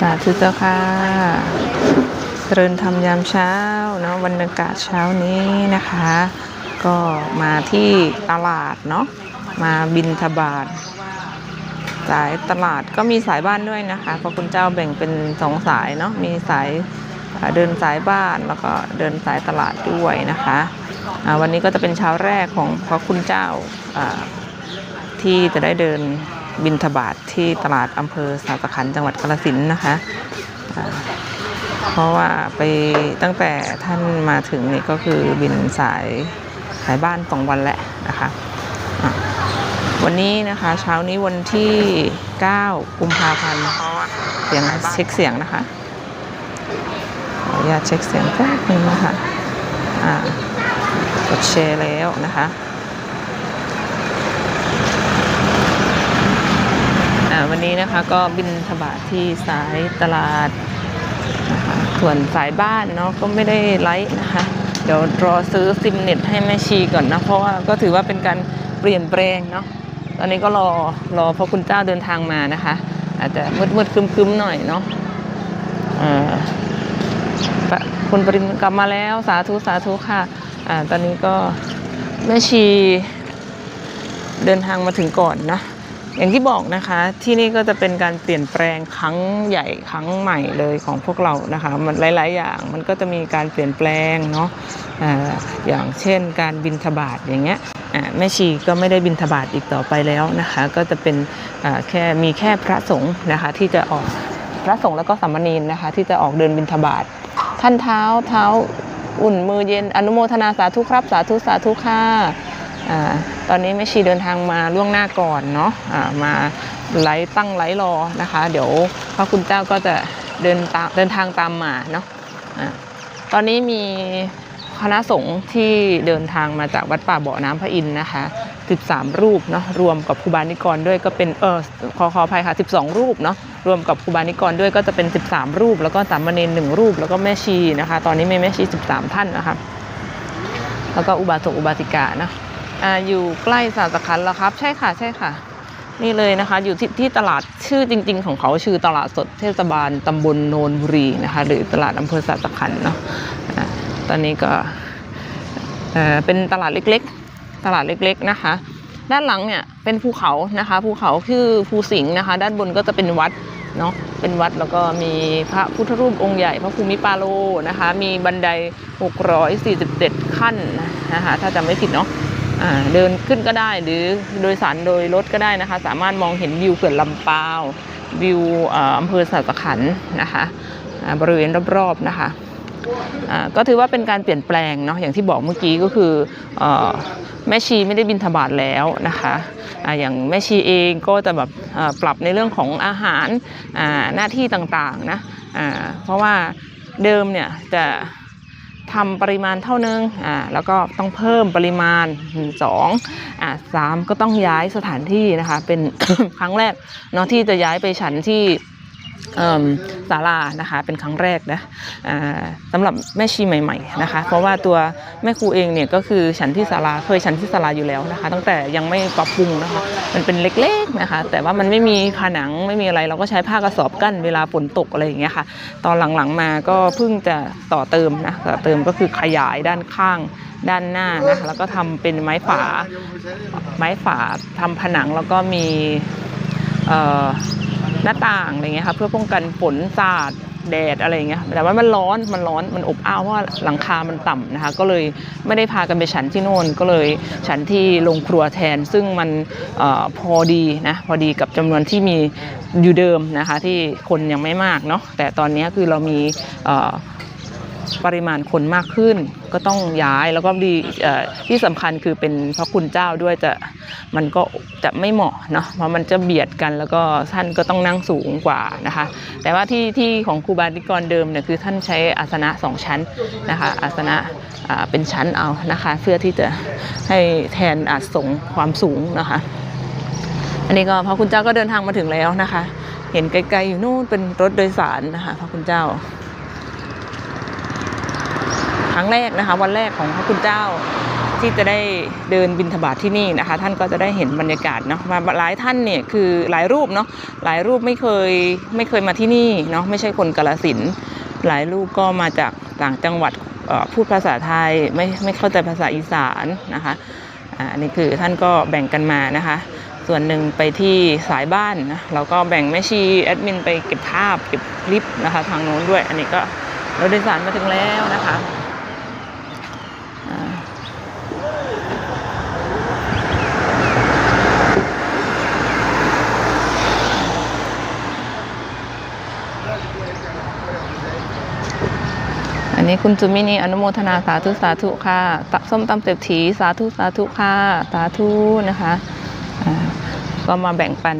สาธุเจ้าค่ะเจริญธรรมยามเช้าเนาะบรรยากาศเช้านี้นะคะ ก็มาที่ตลาดเนาะมาบินทบาทสายตลาดก็มีสายบ้านด้วยนะคะพระคุณเจ้าแบ่งเป็นสองสายเนาะมีสายเดินสายบ้านแล้วก็เดินสายตลาดด้วยนะคะอ่าวันนี้ก็จะเป็นเช้าแรกของพระคุณเจ้าอ่าที่จะได้เดิน บินทบาทที่ตลาดอำเภอสาสขันจังหวัดกาฬสินนะคะเพราะว่าไปตั้งแต่ท่านมาถึงนี่ก็คือบินสายสายบ้านสองวันแหละนะคะะวันนี้นะคะเช้านี้วันที่ 9 กุมภาพันธ์เสียงเช็คเสียงนะคะขออนุญาตเช็คเสียงแป๊บนึงนะคะอ่ากดแชร์แล้วนะคะ อ่าวั นี้นะคะก็บินทบาทที่สายตลาดนะคะส่วนสายบ้านเนาะก็ไม่ได้ไลฟ์นะคะ เดี๋ยวรอซื้อซิมเน็ตให้แม่ชีก่อนนะเพราะว่าก็ถือว่าเป็นการเปลี่ยนแปลงเนาะตอนนี้ก็รอรอพระคุณเจ้าเดินทางมานะคะ อาจจะมืดมืดๆคึมๆหน่อยเนาะอ่าปะคุณปรินกลับมาแล้วสาธุสาธุค่ะอ่าตอนนี้ก็แม่ชีเดินทางมาถึงก่อนนะ อย่างที่บอกนะคะ ที่นี่ก็จะเป็นการเปลี่ยนแปลงครั้งใหญ่ครั้งใหม่เลยของพวกเรานะคะ มันหลาย ๆ อย่างมันก็จะมีการเปลี่ยนแปลงเนาะอย่างเช่น การบินทบาทอย่างเงี้ยแม่ชีก็ไม่ได้บินทบาทอีกต่อไปแล้วนะคะ ก็จะเป็นแค่มีแค่พระสงฆ์นะคะ ที่จะออกพระสงฆ์แล้วก็สามเณรนะคะ ที่จะออกเดินบินทบาทท่านเท้าเท้าอุ่นมือเย็นอนุโมทนาสาธุครับสาธุสาธุค่ะ อตอนนี้แม่ชีเดินทางมาล่วงหน้าก่อนเนาะะมาไลฟ์ตั้งไลฟ์รอนะคะ เดี๋ยวพระคุณเจ้าก็จะเดินตามเดินทางตามมาเนาะอะตอนนี้มีคณะสงฆ์ที่เดินทางมาจากวัดป่าบ่อน้ำพระอินทร์นะคะ 13 รูปเนาะรวมกับครูบานิกรด้วยก็เป็นเออขอขออภัยค่ะ 12 รูปเนาะรวมกับครูบานิกรด้วยก็จะเป็น 13 รูป แล้วก็สามเณรหนึ่งรูป แล้วก็แม่ชีนะคะ ตอนนี้มีแม่ชี 13 ท่านนะคะ แล้วก็อุบาสกอุบาสิกานะ อ่าอยู่ใกล้สาสขันแล้วครับ ใช่ค่ะใช่ค่ะ นี่เลยนะคะ อยู่ที่ที่ตลาดชื่อจริง ๆ ของเขาชื่อตลาดสดเทศบาลตำบลโนนบุรีนะคะ หรือตลาดอำเภอสาสขันเนาะตอนนี้ก็เป็นตลาดเล็กๆ ตลาดเล็กๆนะคะ ด้านหลังเนี่ยเป็นภูเขานะคะ ภูเขาคือภูสิงห์นะคะ ด้านบนก็จะเป็นวัดเนาะเป็นวัดแล้วก็มีพระพุทธรูปองค์ใหญ่พระภูมิปาโลนะคะ มีบันได 647 ขั้นนะคะถ้าจำไม่ผิดเนาะ เดินขึ้นก็ได้หรือโดยสารโดยรถก็ได้นะคะ สามารถมองเห็นวิวเขื่อนลำปาววิวอำเภอสัตขันนะคะบริเวณรอบๆนะคะก็ถือว่าเป็นการเปลี่ยนแปลงเนาะอย่างที่บอกเมื่อกี้ก็คืออแม่ชีไม่ได้บินทบาทแล้วนะคะออย่างแม่ชีเองก็จะแบบปรับในเรื่องของอาหารหน้าที่ต่างๆนะอ่าเพราะว่าเดิมเนี่ยจะ ทำปริมาณเท่านึงอ่าแล้วก็ต้องเพิ่มปริมาณสองอ่าสามก็ต้องย้ายสถานที่นะคะ เป็น ครั้งแรกเนาะที่จะย้ายไปฉันที่ ศาลานะคะเป็นครั้งแรกนะสำหรับแม่ชีใหม่ๆนะคะ เพราะว่าตัวแม่ครูเองเนี่ยก็คือฉันที่ศาลาเคยฉันที่ศาลาอยู่แล้วนะคะ ตั้งแต่ยังไม่ปรับปรุงนะคะมันเป็นเล็กๆนะคะ แต่ว่ามันไม่มีผนังไม่มีอะไรเราก็ใช้ผ้ากระสอบกั้นเวลาฝนตกอะไรอย่างเงี้ยค่ะ ตอนหลังๆมาก็เพิ่งจะต่อเติมนะต่อเติมก็คือขยายด้านข้างด้านหน้านะคะแล้วก็ทำเป็นไม้ฝาไม้ฝาทำผนังแล้วก็มีเอ่อ หน้าต่างอะไรเงี้ยค่ะเพื่อป้องกันฝนสาดแดดอะไรเงี้ยแต่ว่ามันร้อนมันร้อนมันอบอ้าวเพราะว่าหลังคามันต่ำนะคะ ก็เลยไม่ได้พากันไปฉันที่โน่นก็เลยฉันที่โรงครัวแทน ซึ่งมันออพอดีนะพอดีกับจำนวนที่มีอยู่เดิมนะคะ ที่คนยังไม่มากเนาะแต่ตอนนี้คือเรามีอ ปริมาณคนมากขึ้น ก็ต้องย้ายแล้วก็ดีที่สำคัญคือเป็นพระคุณเจ้าด้วยจะมันก็จะไม่เหมาะเนาะเพราะมันจะเบียดกันแล้วก็ท่านก็ต้องนั่งสูงกว่านะคะ แต่ว่าที่ที่ของครูบาธิกรเดิมเนี่ยคือท่านใช้อาสนะสองชั้นนะคะอาสนะเป็นชั้นเอานะคะเพื่อที่จะให้แทนอาจสงความสูงนะคะ อันนี้ก็พระคุณเจ้าก็เดินทางมาถึงแล้วนะคะ เห็นไกลๆอยู่นู่นเป็นรถโดยสารนะคะพระคุณเจ้า รั้งแรกนะคะ วันแรกของพระคุณเจ้าที่จะได้เดินบินทบาทที่นี่นะคะ ท่านก็จะได้เห็นบรรยากาศเนาะมาหลายท่านเนี่ยคือหลายรูปเนาะหลายรูปไม่เคยไม่เคยมาที่นี่เนาะไม่ใช่คนกาลสินหลายรูปก็มาจากต่างจังหวัดพูดภาษาไทยไม่ไม่เข้าใจภาษาอีสานนะคะอันนี้คือท่านก็แบ่งกันมานะคะ ส่วนหนึ่งไปที่สายบ้านนะเราก็แบ่งแม่ชีแอดมินไปเก็บภาพเก็บคลิปนะคะ ทางโน้นด้วย อันนี้ก็รถโดยสารมาถึงแล้วนะคะ อันนี้คุณจุมินีอนุโมทนาสาธุสาธุค่ะตส้มตำเศรษฐีสาธุสาธุค่ะสาธุนะคะก็มาแบ่งปัน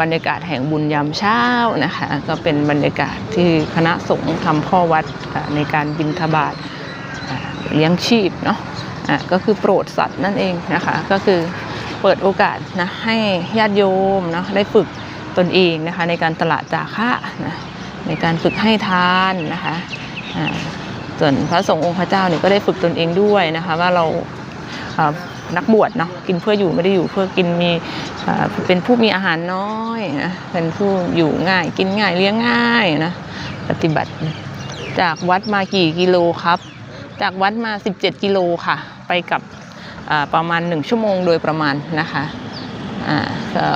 บรรยากาศแห่งบุญยามเช้านะคะ ก็เป็นบรรยากาศที่คณะสงฆ์ทำข้อวัดในการบิณฑบาตเลี้ยงชีพเนาะะก็คือโปรดสัตว์นั่นเองนะคะ ก็คือเปิดโอกาสนะให้ญาติโยมนะได้ฝึก ตนเองนะคะ ในการตลาดจาคะนะในการฝึกให้ทานนะคะส่วนพระสงฆ์องค์พระเจ้าเนี่ยก็ได้ฝึกตนเองด้วยนะคะว่าเราเอ่อนักบวชเนาะกินเพื่ออยู่ไม่ได้อยู่เพื่อกินมีเป็นผู้มีอาหารน้อยนะเป็นผู้อยู่ง่ายกินง่ายเลี้ยงง่ายนะปฏิบัติจากวัดมากี่กิโลครับ จากวัดมา 17 กิโลค่ะ ไปกับประมาณ 1 ชั่วโมงโดยประมาณนะคะอ่าก็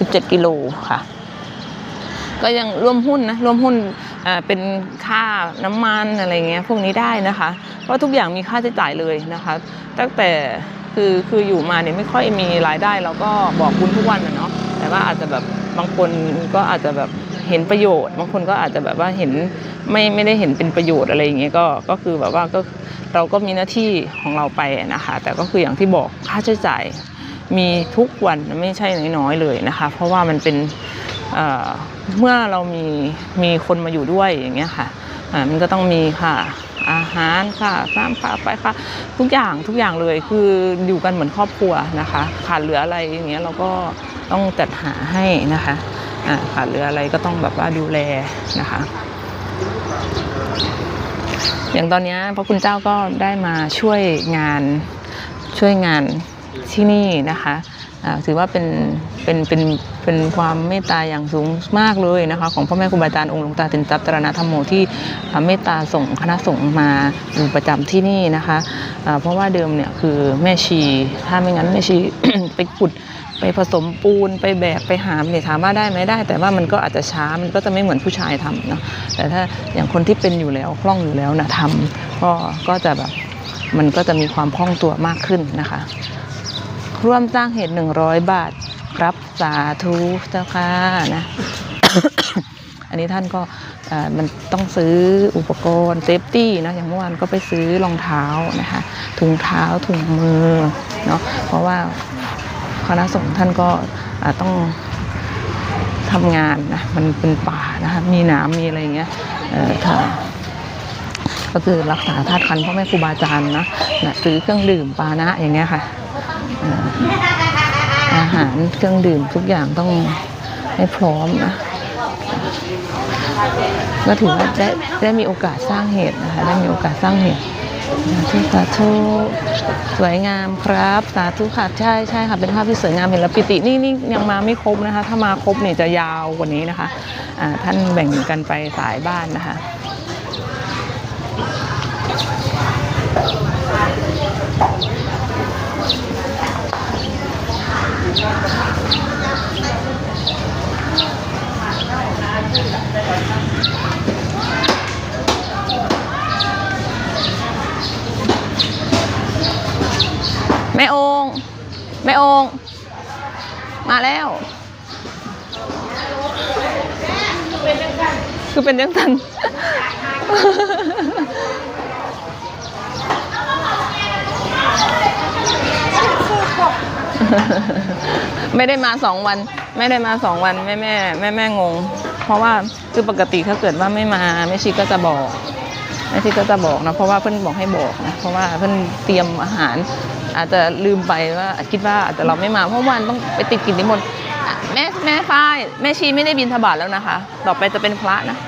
17 กิโลค่ะ ก็ยังร่วมหุ้นนะร่วมหุ้นเป็นค่าน้ำมันอะไรเงี้ยพวกนี้ได้นะคะเพราะทุกอย่างมีค่าใช้จ่ายเลยนะคะ ตั้งแต่คือคืออยู่มาเนี่ยไม่ค่อยมีรายได้เราก็บอกบุญทุกวันนะเนาะแต่ว่าอาจจะแบบบางคนก็อาจจะแบบเห็นประโยชน์ บางคนก็อาจจะแบบว่าเห็นไม่ไม่ได้เห็นเป็นประโยชน์อะไรอย่างเงี้ยก็ก็คือแบบว่าก็เราก็มีหน้าที่ของเราไปนะคะ แต่ก็คืออย่างที่บอกค่าใช้จ่าย มีทุกวันไม่ใช่น้อยๆเลยนะคะ เพราะว่ามันเป็นเเมื่อเรามีมีคนมาอยู่ด้วยอย่างเงี้ยค่ะมันก็ต้องมีค่ะอาหารค่ะน้ำค่ะไฟค่ะทุกอย่างทุกอย่างเลยคืออยู่กันเหมือนครอบครัวนะคะขาดเหลืออะไรอย่างเงี้ยเราก็ต้องจัดหาให้นะคะขาดเหลืออะไรก็ต้องแบบว่าดูแลนะคะ อย่างตอนนี้พระคุณเจ้าก็ได้มาช่วยงานช่วยงาน ที่นี่นะคะถือว่าเป็นเป็นเป็นเป็นความเมตตาอย่างสูงมากเลยนะคะ ของพ่อแม่ครูบาอาจารย์องค์หลวงตาตินทรัพย์ตรณธรรมโมที่เมตตาส่งคณะสงฆ์มาอยู่ประจำที่นี่นะคะเพราะว่าเดิมเนี่ยคือแม่ชี ถ้าไม่งั้นแม่ชีไปขุดไปผสมปูนไปแบกไปหามเนี่ยถามว่าได้ไหมได้ แต่ว่ามันก็อาจจะช้ามันก็จะไม่เหมือนผู้ชายทำเนาะแต่ถ้าอย่างคนที่เป็นอยู่แล้วคล่องอยู่แล้วนะทำก็ก็จะแบบมันก็จะมีความคล่องตัวมากขึ้นนะคะ ร่วมสร้างเหตุ100บาท รับสาธุเจ้าค่ะนะ อันนี้ท่านก็มันต้องซื้ออุปกรณ์เซฟตี้นะอย่างเมื่อวานก็ไปซื้อรองเท้านะคะ ถุงเท้าถุงมือเนาะเพราะว่าคณะสงฆ์ท่านก็ต้องทำงานนะมันเป็นป่านะคะมีหนามมีอะไรอย่างเงี้ยเอ่อก็คือรักษาธาตุคันพ่อแม่ครูบาอาจารย์นะนะซื้อเครื่องดื่มปานะอย่างเงี้ยค่ะ อาหารเครื่องดื่มทุกอย่างต้องให้พร้อมนะก็ถือว่าได้ได้มีโอกาสสร้างเหตุนะคะได้มีโอกาสสร้างเหตุสาธุสาธุสวยงามครับ สาธุค่ะใช่ใช่ค่ะเป็นภาพที่สวยงามเห็นแล้วปิตินี่นี่ยังมาไม่ครบนะคะ ถ้ามาครบเนี่ยจะยาวกว่านี้นะคะอ่าท่านแบ่งกันไปสายบ้านนะคะ แม่องค์แม่องค์มาแล้ว คือเป็นยังไง ไม่ได้มาสองวัน ไม่ได้มาสองวันแม่แม่แม่แม่งง เพราะว่าคือปกติถ้าเกิดว่าไม่มาแม่ชีก็จะบอกแม่ชีก็จะบอกนะเพราะว่าเพื่อนบอกให้บอกนะเพราะว่าเพื่อนเตรียมอาหาร อาจจะลืมไปว่าคิดว่าอาจจะเราไม่มาเพราะวันต้องไปติดกิจนิมนต์แม่แม่ฝ้ายแม่ชีไม่ได้บินทบาทแล้วนะคะ ต่อไปจะเป็นพระนะ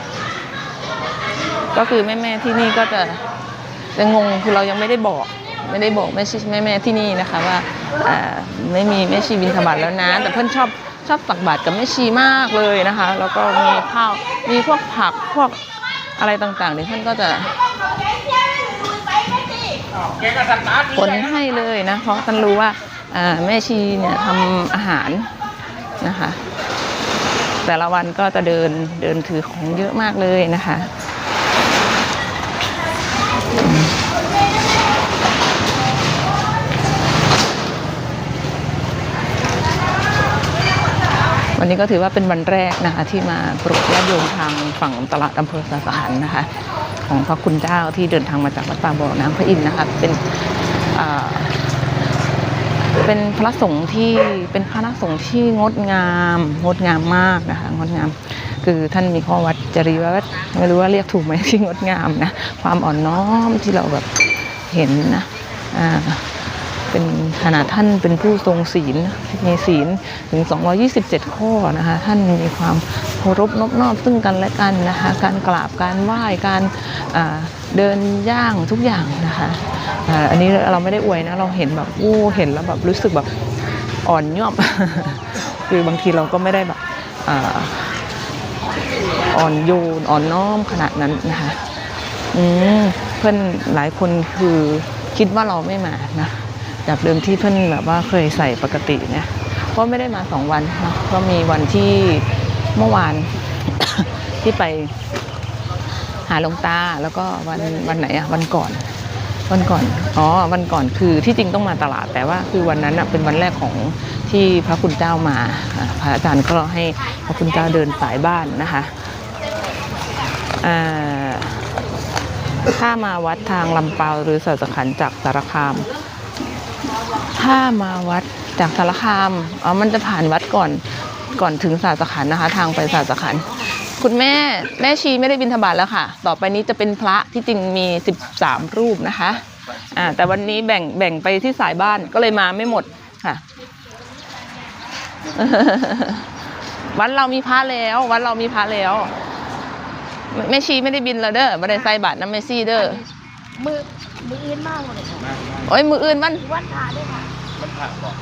ก็คือแม่แม่ที่นี่ก็จะจะงงคือเรายังไม่ได้บอก ไม่ได้บอกแม่ชีแม่แม่ที่นี่นะคะว่าไม่มีแม่ชีบินธบาตแล้วนะ แต่เพื่อนชอบชอบตักบาตรกับแม่ชีมากเลยนะคะ แล้วก็มีข้าวมีพวกผักพวกอะไรต่างๆเดี๋ยท่านก็จะผลให้เลยนะ เพราะท่านรู้ว่าแม่ชีเนี่ยทำอาหารนะคะ แต่ละวันก็จะเดินเดินถือของเยอะมากเลยนะคะ วันนี้ก็ถือว่าเป็นวันแรกนะคะที่มาปลุกญาติโยมทางฝั่งตลาดอำเภอสาสารนะคะ ของพระคุณเจ้าที่เดินทางมาจากวัดป่าบ่อน้ำพระอินทร์นะคะเป็นเป็นพระสงฆ์ที่เป็นพระสงฆ์ที่งดงามงดงามมากนะคะงดงาม คือท่านมีข้อวัดจริยวัดไม่รู้ว่าเรียกถูกไหมที่งดงามนะความอ่อนน้อมที่เราแบบเห็นนะอ่า เป็นขนาดท่านเป็นผู้ทรงศีลมีศีลถึง 227 ข้อนะคะ ท่านมีความเคารพนอบนอบซึ่งกันและกันนะคะ การกราบการไหว้การเดินย่างทุกอย่างนะคะอันนี้เราไม่ได้อวยนะเราเห็นแบบโอ้เห็นแล้วแบบรู้สึกแบบอ่อนย่อมคือบางทีเราก็ไม่ได้แบบอ่อ่อนโยนอ่อนน้อมขนาดนั้นนะคะอืมเพื่อนหลายคนคือคิดว่าเราไม่มานะ จากเดิมที่เพื่อนแบบว่าเคยใส่ปกติเนี่ยก็ไม่ได้มาสองวันนะก็มีวันที่เมื่อวาน ที่ไปหาลงตาแล้วก็วันวันไหนอะวันก่อน วันก่อนอ๋อวันก่อนคือที่จริงต้องมาตลาดแต่ว่าคือวันนั้นอะเป็นวันแรกของที่พระคุณเจ้ามาพระอาจารย์ก็ให้พระคุณเจ้าเดินสายบ้านนะคะถ้ามาวัดทางลำเปาหรือสัจขันจากสารคาม ถ้ามาวัดจากสารคามอ๋อมันจะผ่านวัดก่อนก่อนถึงศาสขันธ์นะคะ ทางไปศาสขันธ์คุณแม่แม่ชีไม่ได้บินทบาทแล้วค่ะ ต่อไปนี้จะเป็นพระที่จริงมี 13 รูปนะคะอ่าแต่วันนี้แบ่งแบ่งไปที่สายบ้านก็เลยมาไม่หมดค่ะวัดเรามีพระแล้ววัดเรามีพระแล้วแม่ชีไม่ได้บินแล้วเด้อไม่ได้ใส่บาตรน้ำเมซี่เด้อมือมืออื่นมากเลยค่ะโอ้ยมืออื่นมันวันพาด้วยค่ะ มันผ่าบอก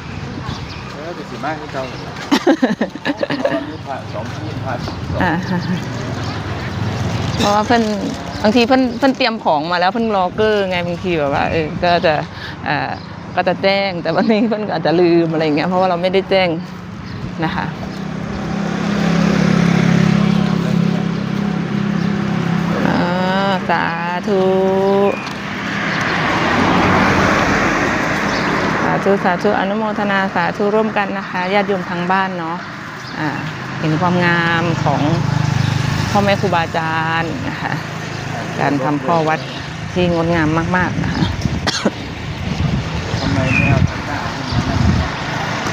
เออจะสิมากที่เจ้าเพราะว่ามีผ่าสองที่ผ่าสองอ่าเพราะว่าเพิ่นบางทีเพิ่นเพิ่นเตรียมของมาแล้วเพิ่นรอเกอร์ไงบางทีแบบว่าเออก็จะอ่าก็จะแจ้งแต่วันนี้เพิ่นก็อาจจะลืมอะไรอย่างเงี้ยเพราะว่าเราไม่ได้แจ้งนะคะอ่าสาธุสา ธุสาธุอนุโมทนาสาธุร่วมกันนะคะญาติโยมทางบ้านเนาะอ่าเห็นความงามของพ่อแม่ครูบาอาจารย์นะคะการทำข้อวัดที่งดงามมาก ๆ นะคะทำไมไม่เอาตะกร้าขึ้นมา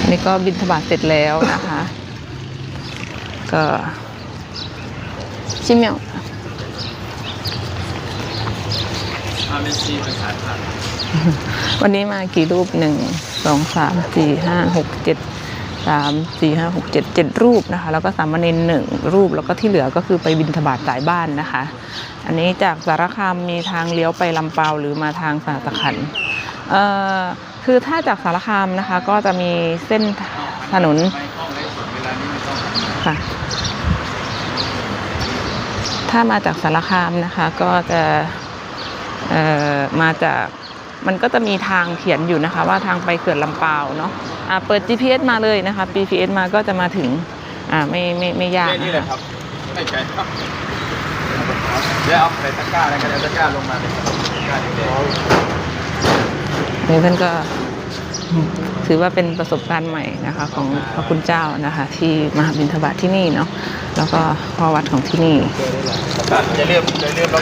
อันนี้ ก็บินทบาทเสร็จแล้วนะคะ ก็ชิมเมียวอาเมซีภาษาไทยวันนี้มากี่รูปหนึ่งสองสามสี่ห้าหกเจ็ดสามสี่ห้าหกเจ็ดเจ็ดรูปนะคะ แล้วก็สามเณรหนึ่งรูปแล้วก็ที่เหลือก็คือไปบินทบาทสายบ้านนะคะ อันนี้จากสารคามมีทางเลี้ยวไปลำเปาหรือมาทางสาตะขันเอ่อ คือถ้าจากสารคามนะคะ ก็จะมีเส้นถนนค่ะ ถ้ามาจากสารคามนะคะ ก็จะเอ่อมาจากมันก็จะมีทางเขียนอยู่นะคะ ว่าทางไปเขื่อนลำปาวเนาะอ่าเปิด GPS มาเลยนะคะ GPS มาก็จะมาถึงอ่าไม่ไม่ไม่ยากนี้นะแหละคะครับไม่ไกลครับเดี๋ยวเอาใส่ตะกร้าแล้วกันเอาตะกร้าลงมาเลยตะกร้าเด็ก นี่ท่านก็ถือว่าเป็นประสบการณ์ใหม่นะคะของพระคุณเจ้านะคะที่มาบินทบาทที่นี่เนาะแล้วก็พอวัดของที่นี่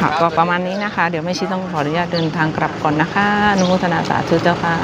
ค่ะก็ประมาณนี้นะคะ เดี๋ยวแม่ชีต้องขออนุญาตเดินทางกลับก่อนนะคะอนุโมทนาสาธุเจ้าค่ะ